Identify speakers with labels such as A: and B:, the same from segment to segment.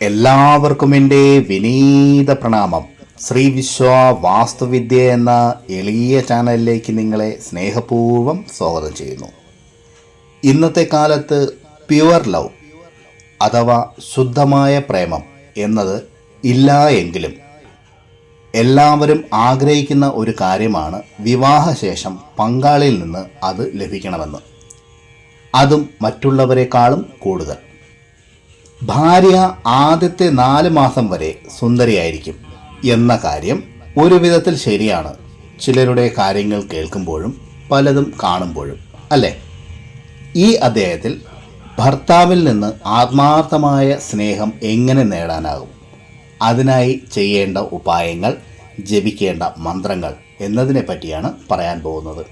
A: എല്ലാവർക്കും എന്റെ വിനീത പ്രണാമം. ശ്രീ വിശ്വ വാസ്തുവിദ്യ എന്ന എളിയ ചാനലിലേക്ക് നിങ്ങളെ സ്നേഹപൂർവം സ്വാഗതം ചെയ്യുന്നു. ഇന്നത്തെ കാലത്ത് പ്യുവർ ലവ് അഥവാ ശുദ്ധമായ പ്രേമം എന്നത് ഇല്ല എങ്കിലും എല്ലാവരും ആഗ്രഹിക്കുന്ന ഒരു കാര്യമാണ് വിവാഹശേഷം പങ്കാളിയിൽ നിന്ന് അത് ലഭിക്കണമെന്ന്. അതും മറ്റുള്ളവരെക്കാളും കൂടുതൽ. ഭാര്യ ആദ്യത്തെ നാല് മാസം വരെ സുന്ദരിയായിരിക്കും എന്ന കാര്യം ഒരു വിധത്തിൽ ശരിയാണ്. ചിലരുടെ കാര്യങ്ങൾ കേൾക്കുമ്പോഴും പലതും കാണുമ്പോഴും അല്ലേ? ഈ അദ്ദേഹത്തിൽ ഭർത്താവിൽ നിന്ന് ആത്മാർത്ഥമായ സ്നേഹം എങ്ങനെ നേടാനാകും? അതിനായി ചെയ്യേണ്ട ഉപായങ്ങൾ ജപിക്കേണ്ട മന്ത്രങ്ങൾ എന്നതിനെ പറ്റിയാണ് പറയാൻ പോകുന്നത്.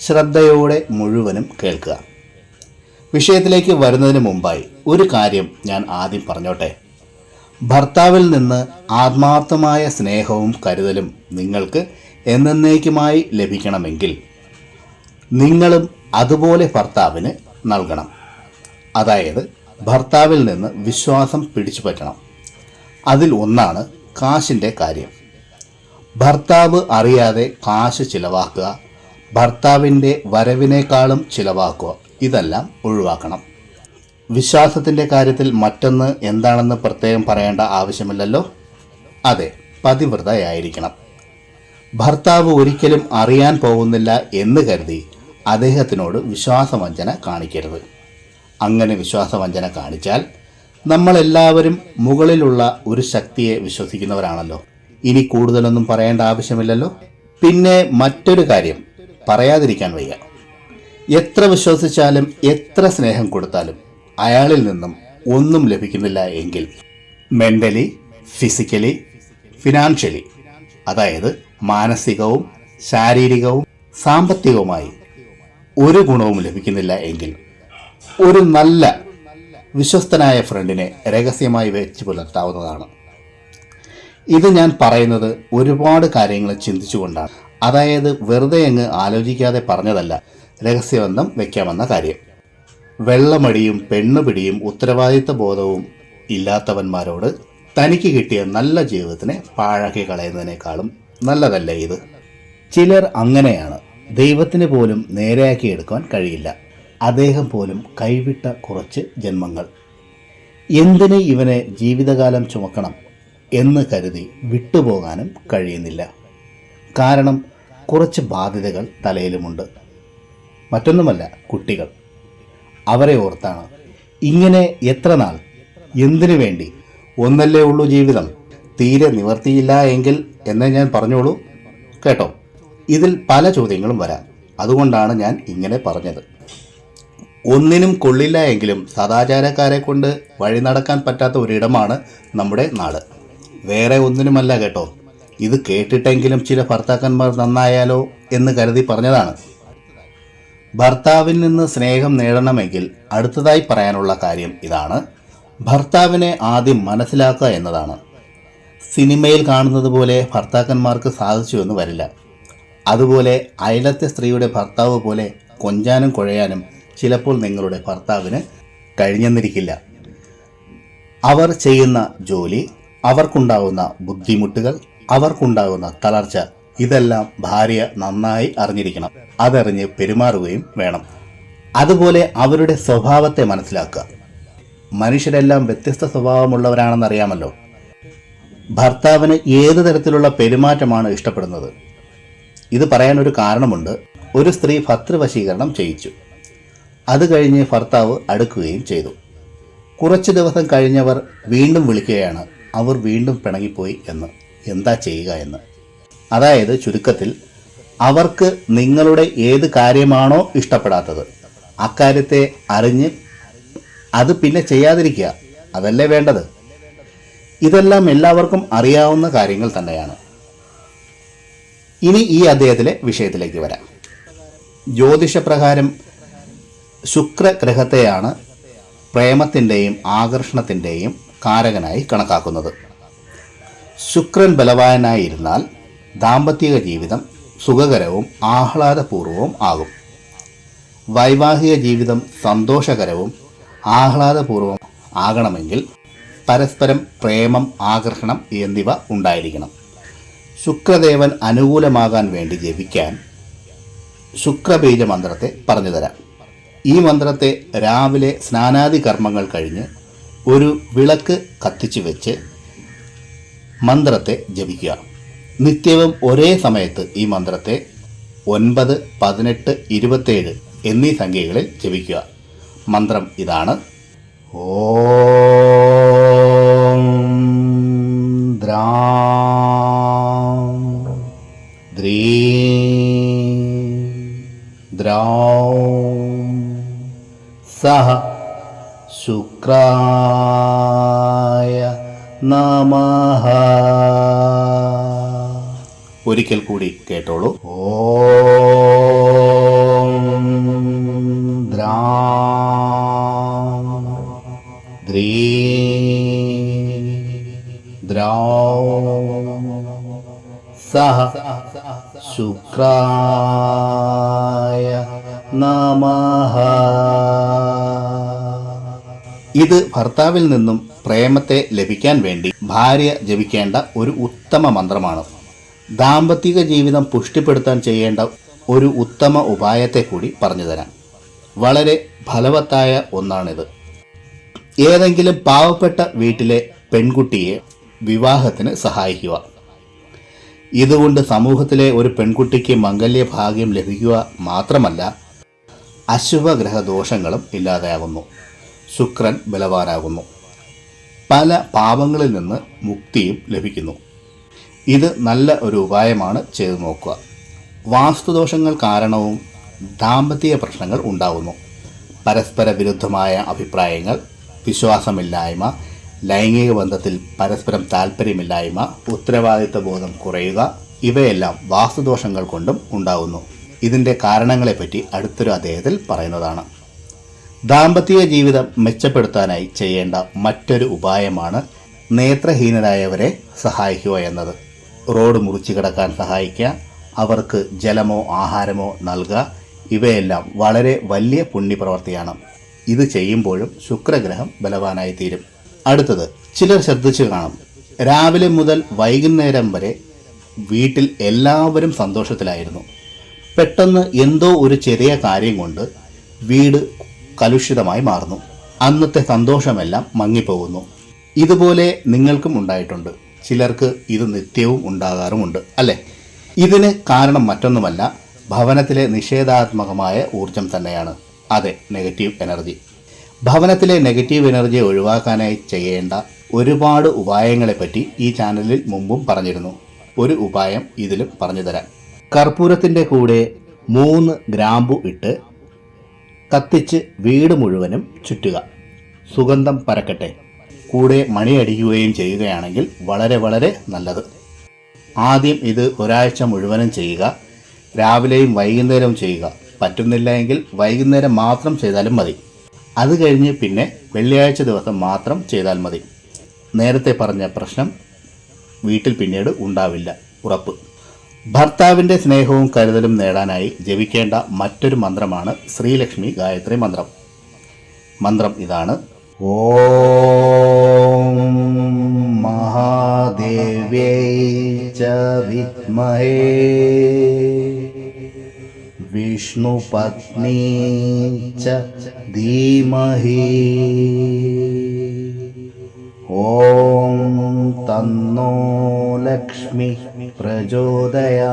A: ശ്രദ്ധയോടെ മുഴുവനും കേൾക്കുക. വിഷയത്തിലേക്ക് വരുന്നതിന് മുമ്പായി ഒരു കാര്യം ഞാൻ ആദ്യം പറഞ്ഞോട്ടെ. ഭർത്താവിൽ നിന്ന് ആത്മാർത്ഥമായ സ്നേഹവും കരുതലും നിങ്ങൾക്ക് എന്നേക്കുമായി ലഭിക്കണമെങ്കിൽ നിങ്ങളും അതുപോലെ ഭർത്താവിന് നൽകണം. അതായത് ഭർത്താവിൽ നിന്ന് വിശ്വാസം പിടിച്ചു പറ്റണം. അതിൽ ഒന്നാണ് കാശിന്റെ കാര്യം. ഭർത്താവ് അറിയാതെ കാശ് ചിലവാക്കുക ഭർത്താവിന്റെ വരവിനേക്കാളും ചിലവാക്കുക. ഇതെല്ലാം ഒഴിവാക്കണം. വിശ്വാസത്തിന്റെ കാര്യത്തിൽ മറ്റൊന്ന് എന്താണെന്ന് പ്രത്യേകം പറയേണ്ട ആവശ്യമില്ലല്ലോ? അതെ പതിവ്രതയായിരിക്കണം. ഭർത്താവ് ഒരിക്കലും അറിയാൻ പോകുന്നില്ല എന്ന് കരുതി അദ്ദേഹത്തിനോട് വിശ്വാസവഞ്ചന കാണിക്കരുത്. അങ്ങനെ വിശ്വാസവഞ്ചന കാണിച്ചാൽ നമ്മളെല്ലാവരും മുകളിലുള്ള ഒരു ശക്തിയെ വിശ്വസിക്കുന്നവരാണല്ലോ. ഇനി കൂടുതലൊന്നും പറയേണ്ട ആവശ്യമില്ലല്ലോ? പിന്നെ മറ്റൊരു കാര്യം പറയാതിരിക്കാൻ വയ്യ. എത്ര വിശ്വസിച്ചാലും എത്ര സ്നേഹം കൊടുത്താലും അയാളിൽ നിന്നും ഒന്നും ലഭിക്കുന്നില്ല എങ്കിൽ മെന്റലി ഫിസിക്കലി ഫിനാൻഷ്യലി അതായത് മാനസികവും ശാരീരികവും സാമ്പത്തികവുമായി ഒരു ഗുണവും ലഭിക്കുന്നില്ല എങ്കിൽ ഒരു നല്ല വിശ്വസ്തനായ ഫ്രണ്ടിനെ രഹസ്യമായി വെച്ച് പുലർത്താവുന്നതാണ്. ഇത് ഞാൻ പറയുന്നത് ഒരുപാട് കാര്യങ്ങൾ ചിന്തിച്ചുകൊണ്ടാണ്. അതായത് വെറുതെ അങ്ങ് ആലോചിക്കാതെ പറഞ്ഞതല്ല. രഹസ്യബന്ധം വെക്കാമെന്ന കാര്യം. വെള്ളമടിയും പെണ്ണുപിടിയും ഉത്തരവാദിത്വ ബോധവും ഇല്ലാത്തവന്മാരോട് തനിക്ക് കിട്ടിയ നല്ല ജീവിതത്തിനെ പാഴാക്കി കളയുന്നതിനേക്കാളും നല്ലതല്ല ഇത്? ചിലർ അങ്ങനെയാണ്. ദൈവത്തിന് പോലും നേരെയാക്കി എടുക്കുവാൻ കഴിയില്ല. അദ്ദേഹം പോലും കൈവിട്ട കുറച്ച് ജന്മങ്ങൾ. എന്തിന് ഇവനെ ജീവിതകാലം ചുമക്കണം എന്ന് കരുതി വിട്ടുപോകാനും കഴിയുന്നില്ല. കാരണം കുറച്ച് ബാധ്യതകൾ തലയിലുമുണ്ട്. മറ്റൊന്നുമല്ല കുട്ടികൾ. അവരെ ഓർത്താണ്. ഇങ്ങനെ എത്ര നാൾ? എന്തിനു വേണ്ടി? ഒന്നല്ലേ ഉള്ളൂ ജീവിതം. തീരെ നിവർത്തിയില്ല എങ്കിൽ എന്നേ ഞാൻ പറഞ്ഞോളൂ. കേട്ടോ? ഇതിൽ പല ചോദ്യങ്ങളും വരാം. അതുകൊണ്ടാണ് ഞാൻ ഇങ്ങനെ പറഞ്ഞത്. ഒന്നിനും കൊള്ളില്ല എങ്കിലും സദാചാരക്കാരെ കൊണ്ട് വഴി നടക്കാൻ പറ്റാത്ത ഒരിടമാണ് നമ്മുടെ നാട്. വേറെ ഒന്നിനുമല്ല കേട്ടോ. ഇത് കേട്ടിട്ടെങ്കിലും ചില ഭർത്താക്കന്മാർ നന്നായാലോ എന്ന് കരുതി പറഞ്ഞതാണ്. ഭർത്താവിൽ നിന്ന് സ്നേഹം നേടണമെങ്കിൽ അടുത്തതായി പറയാനുള്ള കാര്യം ഇതാണ്. ഭർത്താവിനെ ആദ്യം മനസ്സിലാക്കുക എന്നതാണ്. സിനിമയിൽ കാണുന്നത് പോലെ ഭർത്താക്കന്മാർക്ക് സാധിച്ചു എന്ന് വരില്ല. അതുപോലെ അയലത്തെ സ്ത്രീയുടെ ഭർത്താവ് പോലെ കൊഞ്ചാനും കുഴയാനും ചിലപ്പോൾ നിങ്ങളുടെ ഭർത്താവിന് കഴിഞ്ഞെന്നിരിക്കില്ല. അവർ ചെയ്യുന്ന ജോലി അവർക്കുണ്ടാവുന്ന ബുദ്ധിമുട്ടുകൾ അവർക്കുണ്ടാകുന്ന തളർച്ച. ഇതെല്ലാം ഭാര്യ നന്നായി അറിഞ്ഞിരിക്കണം. അതറിഞ്ഞ് പെരുമാറുകയും വേണം. അതുപോലെ അവരുടെ സ്വഭാവത്തെ മനസ്സിലാക്കുക. മനുഷ്യരെല്ലാം വ്യത്യസ്ത സ്വഭാവമുള്ളവരാണെന്നറിയാമല്ലോ. ഭർത്താവിന് ഏത് തരത്തിലുള്ള പെരുമാറ്റമാണ് ഇഷ്ടപ്പെടുന്നത്? ഇത് പറയാൻ ഒരു കാരണമുണ്ട്. ഒരു സ്ത്രീ ഭർത്തൃവശീകരണം ചെയ്യിച്ചു. അത് കഴിഞ്ഞ് ഭർത്താവ് അടുക്കുകയും ചെയ്തു. കുറച്ച് ദിവസം കഴിഞ്ഞവർ വീണ്ടും വിളിക്കുകയാണ്. അവർ വീണ്ടും പിണങ്ങിപ്പോയി എന്ന്. എന്താ ചെയ്യുക എന്ന്. അതായത് ചുരുക്കത്തിൽ അവർക്ക് നിങ്ങളുടെ ഏത് കാര്യമാണോ ഇഷ്ടപ്പെടാത്തത് അക്കാര്യത്തെ അറിഞ്ഞ് അത് പിന്നെ ചെയ്യാതിരിക്കുക. അതല്ലേ വേണ്ടത്? ഇതെല്ലാം എല്ലാവർക്കും അറിയാവുന്ന കാര്യങ്ങൾ തന്നെയാണ്. ഇനി ഈ അദ്ദേഹത്തിലെ വിഷയത്തിലേക്ക് വരാം. ജ്യോതിഷപ്രകാരം ശുക്രഗ്രഹത്തെയാണ് പ്രേമത്തിന്റെയും ആകർഷണത്തിന്റെയും കാരകനായി കണക്കാക്കുന്നത്. ശുക്രൻ ബലവാനായിരുന്നാൽ ദാമ്പത്തിക ജീവിതം സുഖകരവും ആഹ്ലാദപൂർവവും ആകും. വൈവാഹിക ജീവിതം സന്തോഷകരവും ആഹ്ലാദപൂർവം ആകണമെങ്കിൽ പരസ്പരം പ്രേമം ആകർഷണം എന്നിവ ഉണ്ടായിരിക്കണം. ശുക്രദേവൻ അനുകൂലമാകാൻ വേണ്ടി ജപിക്കാൻ ശുക്രബീജ മന്ത്രത്തെ പറഞ്ഞു തരാം ഈ മന്ത്രത്തെ രാവിലെ സ്നാനാദി കർമ്മങ്ങൾ കഴിഞ്ഞ് ഒരു വിളക്ക് കത്തിച്ചു വെച്ച് മന്ത്രത്തെ ജപിക്കുക. നിത്യവും ഒരേ സമയത്ത് ഈ മന്ത്രത്തെ ഒൻപത് പതിനെട്ട് ഇരുപത്തേഴ് എന്നീ സംഖ്യകളിൽ ജപിക്കുക. മന്ത്രം ഇതാണ്. ഓം ദ്രാം ദ്രീം സഹ ശുക്രായ നമഃ. ഒരിക്കൽ കൂടി കേട്ടോളൂ. ഓം ദ്രാം ദ്രീ. ദ്രാ സഹ ശുക്രായ ഇത് ഭർത്താവിൽ നിന്നും പ്രേമത്തെ ലഭിക്കാൻ വേണ്ടി ഭാര്യ ജപിക്കേണ്ട ഒരു ഉത്തമ മന്ത്രമാണ്. ദാമ്പത്തിക ജീവിതം പുഷ്ടിപ്പെടുത്താൻ ചെയ്യേണ്ട ഒരു ഉത്തമ ഉപായത്തെ കൂടി പറഞ്ഞു തരാം. വളരെ ഫലവത്തായ ഒന്നാണിത്. ഏതെങ്കിലും പാവപ്പെട്ട വീട്ടിലെ പെൺകുട്ടിയെ വിവാഹത്തിന് സഹായിക്കുക. ഇതുകൊണ്ട് സമൂഹത്തിലെ ഒരു പെൺകുട്ടിക്ക് മംഗല്യ ഭാഗ്യം ലഭിക്കുക മാത്രമല്ല അശുഭഗ്രഹ ദോഷങ്ങളും ഇല്ലാതെയാകുന്നു. ശുക്രൻ ബലവാനാകുന്നു. പല പാപങ്ങളിൽ നിന്ന് മുക്തിയും ലഭിക്കുന്നു. ഇത് നല്ല ഒരു ഉപായമാണ് ചെയ്തു നോക്കുക. വാസ്തുദോഷങ്ങൾ കാരണവും ദാമ്പത്യ പ്രശ്നങ്ങൾ ഉണ്ടാകുന്നു. പരസ്പര വിരുദ്ധമായ അഭിപ്രായങ്ങൾ വിശ്വാസമില്ലായ്മ ലൈംഗിക ബന്ധത്തിൽ പരസ്പരം താല്പര്യമില്ലായ്മ ഉത്തരവാദിത്വ ബോധം കുറയുക ഇവയെല്ലാം വാസ്തുദോഷങ്ങൾ കൊണ്ടും ഉണ്ടാകുന്നു. ഇതിന്റെ കാരണങ്ങളെപ്പറ്റി അടുത്തൊരു അദ്ദേഹത്തിൽ പറയുന്നതാണ്. ദാമ്പത്യ ജീവിതം മെച്ചപ്പെടുത്താനായി ചെയ്യേണ്ട മറ്റൊരു ഉപായമാണ് നേത്രഹീനരായവരെ സഹായിക്കുക എന്നത്. റോഡ് മുറിച്ചു കിടക്കാൻ സഹായിക്കുക അവർക്ക് ജലമോ ആഹാരമോ നൽകുക ഇവയെല്ലാം വളരെ വലിയ പുണ്യപ്രവർത്തിയാണ്. ഇത് ചെയ്യുമ്പോഴും ശുക്രഗ്രഹം ബലവാനായി തീരും. അടുത്തത് ചിലർ ശ്രദ്ധിച്ചു കാണും. രാവിലെ മുതൽ വൈകുന്നേരം വരെ വീട്ടിൽ എല്ലാവരും സന്തോഷത്തിലായിരുന്നു. പെട്ടെന്ന് എന്തോ ഒരു ചെറിയ കാര്യം കൊണ്ട് വീട് കലുഷിതമായി മാറുന്നു. അന്നത്തെ സന്തോഷമെല്ലാം മങ്ങിപ്പോകുന്നു. ഇതുപോലെ നിങ്ങൾക്കും ഉണ്ടായിട്ടുണ്ട്. ചിലർക്ക് ഇത് നിത്യവും ഉണ്ടാകാറുമുണ്ട് അല്ലേ? ഇതിന് കാരണം മറ്റൊന്നുമല്ല ഭവനത്തിലെ നിഷേധാത്മകമായ ഊർജം തന്നെയാണ്. അതെ നെഗറ്റീവ് എനർജി. ഭവനത്തിലെ നെഗറ്റീവ് എനർജി ഒഴിവാക്കാനായി ചെയ്യേണ്ട ഒരുപാട് ഉപായങ്ങളെപ്പറ്റി ഈ ചാനലിൽ മുമ്പും പറഞ്ഞിരുന്നു. ഒരു ഉപായം ഇതിലും പറഞ്ഞു കർപ്പൂരത്തിന്റെ കൂടെ മൂന്ന് ഗ്രാമ്പു ഇട്ട് കത്തിച്ച് വീട് മുഴുവനും ചുറ്റുക. സുഗന്ധം പരക്കട്ടെ. കൂടെ മണിയടിക്കുകയും ചെയ്യുകയാണെങ്കിൽ വളരെ വളരെ നല്ലത്. ആദ്യം ഇത് ഒരാഴ്ച മുഴുവനും ചെയ്യുക. രാവിലെയും വൈകുന്നേരവും ചെയ്യുക. പറ്റുന്നില്ല എങ്കിൽ വൈകുന്നേരം മാത്രം ചെയ്താലും മതി. അത് കഴിഞ്ഞ് പിന്നെ വെള്ളിയാഴ്ച ദിവസം മാത്രം ചെയ്താൽ മതി. നേരത്തെ പറഞ്ഞ പ്രശ്നം വീട്ടിൽ പിന്നീട് ഉണ്ടാവില്ല. ഉറപ്പ്. ഭർത്താവിന്റെ സ്നേഹവും കരുതലും നേടാനായി ജപിക്കേണ്ട മറ്റൊരു മന്ത്രമാണ് ശ്രീലക്ഷ്മി ഗായത്രി മന്ത്രം. മന്ത്രം ഇതാണ്. ഓം മഹാദേവ്യൈ ച വിദ്മഹേ. വിഷ്ണുപത്നീ ച ധീമഹി. ഓം തന്നോ ലക്ഷ്മി. പ്രചോദയാത്.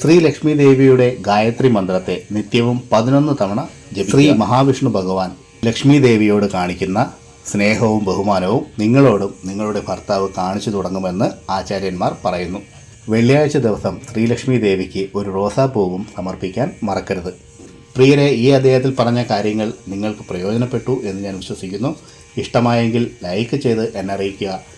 A: ശ്രീ ലക്ഷ്മി ദേവിയുടെ ഗായത്രി മന്ത്രത്തെ നിത്യവും പതിനൊന്ന് തവണ ശ്രീ മഹാവിഷ്ണു ഭഗവാൻ ലക്ഷ്മി ദേവിയോട് കാണിക്കുന്ന സ്നേഹവും ബഹുമാനവും നിങ്ങളോടും നിങ്ങളുടെ ഭർത്താവ് കാണിച്ചു തുടങ്ങുമെന്ന് ആചാര്യന്മാർ പറയുന്നു. വെള്ളിയാഴ്ച ദിവസം ശ്രീലക്ഷ്മി ദേവിക്ക് ഒരു റോസാപ്പൂവും സമർപ്പിക്കാൻ മറക്കരുത്. പ്രിയരെ ഈ അദ്ദേഹത്തിൽ പറഞ്ഞ കാര്യങ്ങൾ നിങ്ങൾക്ക് പ്രയോജനപ്പെട്ടു എന്ന് ഞാൻ വിശ്വസിക്കുന്നു. ഇഷ്ടമായെങ്കിൽ ലൈക്ക് ചെയ്ത് എന്നെ അറിയിക്കുക.